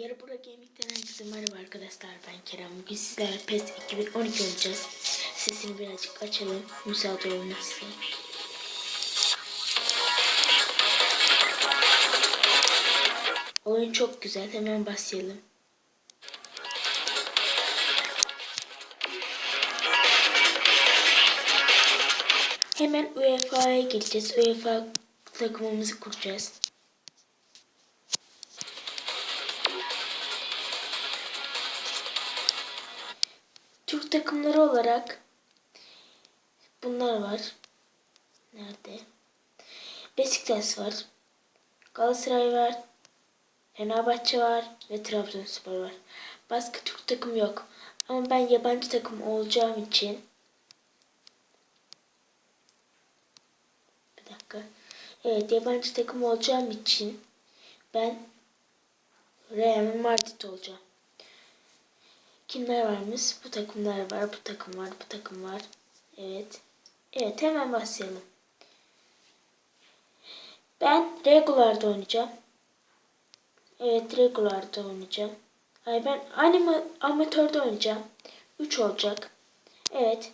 Yarabura Gaming'den herkese merhaba arkadaşlar ben Kerem. Bugün sizlerle PES 2012 oynayacağız. Sesini birazcık açalım. Müsaade olmazsa. Oyun çok güzel. Hemen başlayalım. Hemen UEFA'ya gireceğiz. UEFA takımımızı kuracağız. Türk takımları olarak bunlar var. Nerede? Beşiktaş var. Galatasaray var. Fenerbahçe var ve Trabzonspor var. Başka Türk takım yok. Ama ben yabancı takım olacağım için Bir dakika. Evet yabancı takım olacağım için ben Real Madrid olacağım. Kimler varmış? Bu takımlar var, bu takım var, bu takım var. Evet. Evet hemen başlayalım. Ben regular'da oynayacağım. Evet regular'da oynayacağım. Ay ben anima amatörde oynayacağım. 3 olacak. Evet.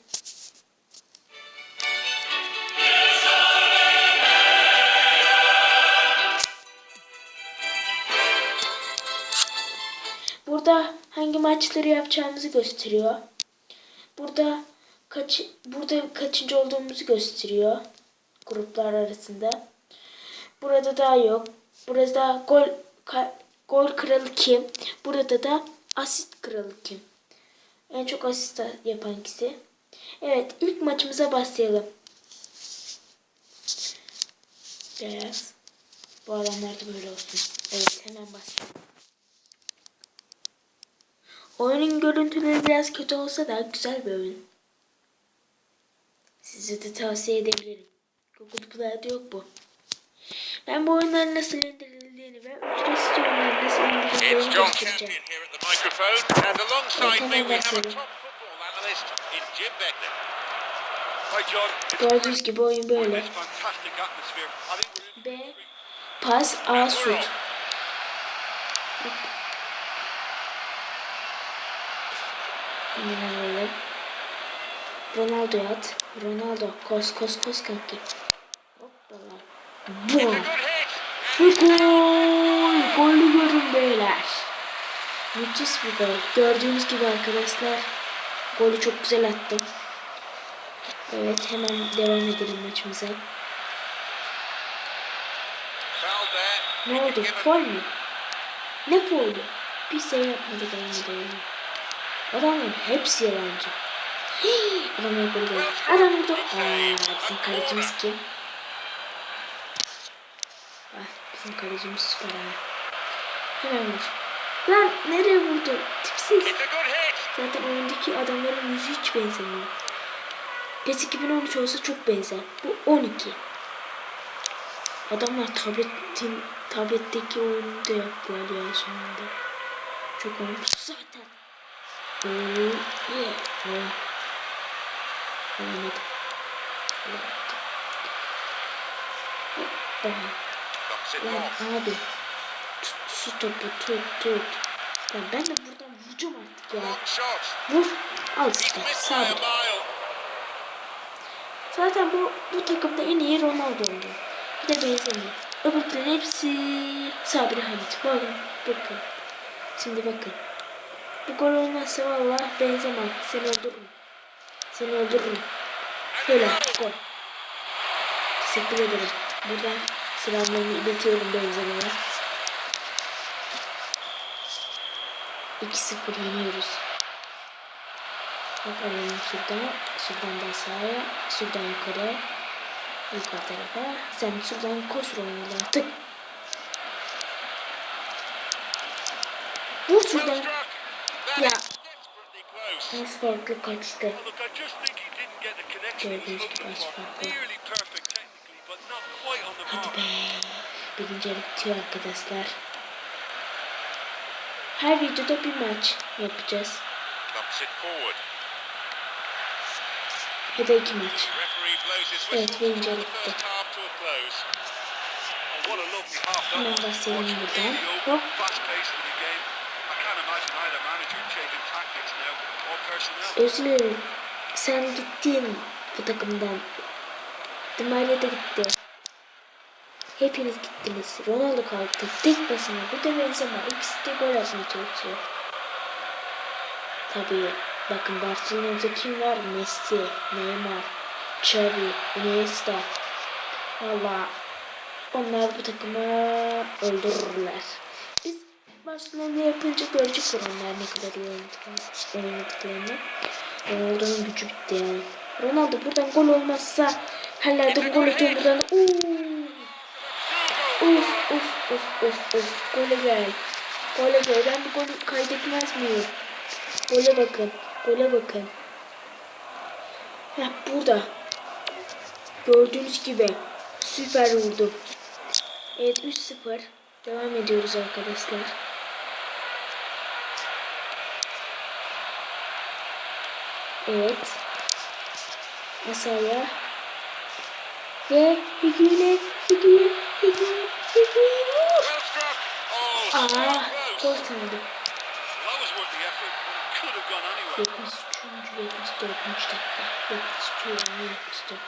Burada hangi maçları yapacağımızı gösteriyor. Burada kaç burada kaçıncı olduğumuzu gösteriyor gruplar arasında. Burada daha yok. Burada gol ka- gol kralı kim? Burada da asist kralı kim? En çok asist yapan kişi. Evet, ilk maçımıza başlayalım. Beyaz. Bu adamlar da böyle olsun. Evet, hemen başlayalım. Oyunun görüntüleri biraz kötü olsa da güzel bir oyun. Size de tavsiye edebilirim. Google Play'de yok bu. Ben bu oyunların nasıl indirildiğini ve ücretsiz oyunların nasıl indirildiğini göstereceğim. Gördüğünüz gibi oyun böyle. B pas A şut. Hemen alalım. Ronaldo at. Ronaldo kos kos kos kanki. Hoppala. Hit. Ve gol. Golü görün beyler. Müthiş bir gol. Gördüğünüz gibi arkadaşlar. Golü çok güzel attım. Evet hemen devam edelim maçımıza. Ne oldu? Fol mü? Ne foldu? Bir şey yapmadık oyunu. Adamların hepsi yalancı. Hii, Adam yok öyle Adam. Aa, bizim kalecimiz kim? Ah, bizim kalecimiz süper ha. Hemen vur. Lan nereye vurdu? Tipsiz. Zaten oyundaki adamların yüzü hiç benzemiyor. PES 2013 olsa çok benzer. Bu 12. Adamlar tabletin tabletteki oyunu da yaptılar ya sonunda. Çok olmuş zaten. Abi. Tut şu topu tut tut. Lan ben de buradan vuracağım artık ya. Vur. Al işte. Sabit. Zaten bu, bu takımda en iyi Ronaldo oldu. Bir de benzemiyor. Öbürleri hepsi Sabri Halit. Bakın. Bakın. Şimdi bakın. Bu gol olmazsa valla benzemem. Seni öldürürüm. Seni öldürürüm. Böyle gol. Teşekkür ederim. Buradan selamlarımı iletiyorum benzemeye. 2-0 yeniyoruz. Bakalım şuradan, şuradan da aşağıya, şuradan yukarı, yukarı tarafa. Sen şuradan koş Ronaldo artık. Vur şuradan. Nasıl farklı kaçtı. Gördüğünüz gibi for. farklı. Hadi be. Birinci yarı bitiyor arkadaşlar. Her videoda bir maç yapacağız. Ya da iki maç. Evet, birinci yarı bitti. that Hemen Watching buradan. Hop. Dilerim. Sen gittin bu takımdan. Di Maria da gitti. Hepiniz gittiniz. Ronaldo kaldı. Tek başına. Bu da Benzema. İkisi de gol atmaya çalışıyor. Tabii. Bakın Barcelona'da kim var? Messi, Neymar, Xavi, Iniesta. Valla onlar bu takımı öldürürler. Barcelona yapınca görecek onlar ne kadar iyi oynadıklarını. oynadıklarını. Ronaldo'nun gücü bitti yani. Ronaldo buradan gol olmazsa her yerden gol atıyor buradan. Uf uf uf uf uf. Gole gel. Gole gel. Ben bu golü kaydetmez miyim? Gole bakın. Gole bakın. Ya burada. Gördüğünüz gibi süper vurdum. Evet 3-0. Devam ediyoruz arkadaşlar. Evet. Masaya. Ve Higuain'e, Higuain, Higuain, Higuain vur. Well struck. Oh, Aa, so gol close. tanıdı. That was worth the effort, but it could have gone anywhere. 73. 74. dakika. 73. 74.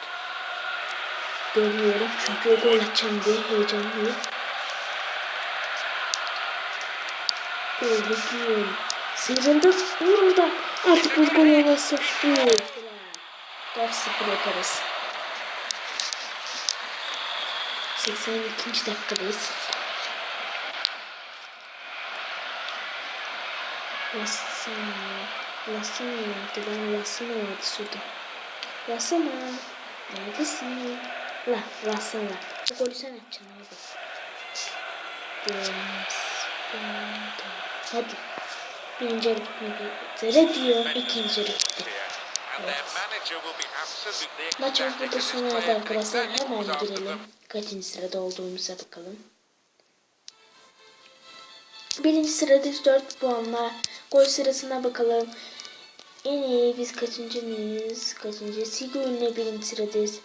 Görmüyorum çünkü gol atacağım diye heyecanlıyım. Öyle Sıyrıldı. Vur orada. Artık bu gol olması. Vur. 4-0 yaparız. 82. dakikadayız. Lassana. Lassana nerede? Lassana vardı şurada. Lassana. Neredesin? La, Lassana. Bu golü sen atacaksın Bond. Hadi. Birinci üzere diyor. İkinci yarı bitti. And their manager will be absolutely Maçımız ecstatic burada sona erdi arkadaşlar. Hemen girelim. Kaçıncı sırada olduğumuza bakalım. Birinci sıradayız 4 puanla. Gol sırasına bakalım. En iyi biz kaçıncı mıyız? Kaçıncı? Siguin'le birinci sıradayız.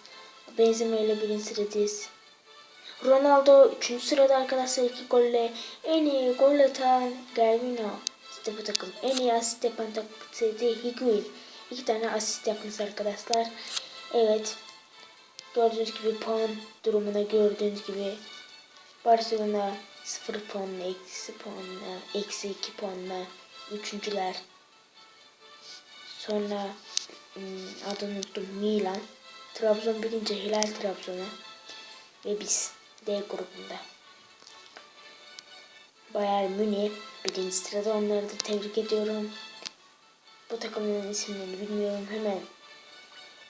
Benzema ile birinci sıradayız. Ronaldo 3. sırada arkadaşlar 2 golle. En iyi gol atan Gervinho. Bu takım. En iyi asist yapan takım Higuain. 2 tane asist yapmış arkadaşlar. Evet. Gördüğünüz gibi puan durumuna gördüğünüz gibi Barcelona 0 puanla, eksi puanla, eksi 2 puanla üçüncüler. Sonra hmm, adını unuttum Milan. Trabzon birinci Hilal Trabzon'a. Ve biz D grubunda. Bayern Münih birinci sırada onları da tebrik ediyorum. Bu takımın isimlerini bilmiyorum hemen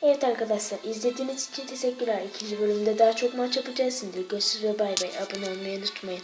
Evet arkadaşlar izlediğiniz için teşekkürler. İkinci bölümde daha çok maç yapacağız. Şimdi görüşürüz ve bay bay. Abone olmayı unutmayın.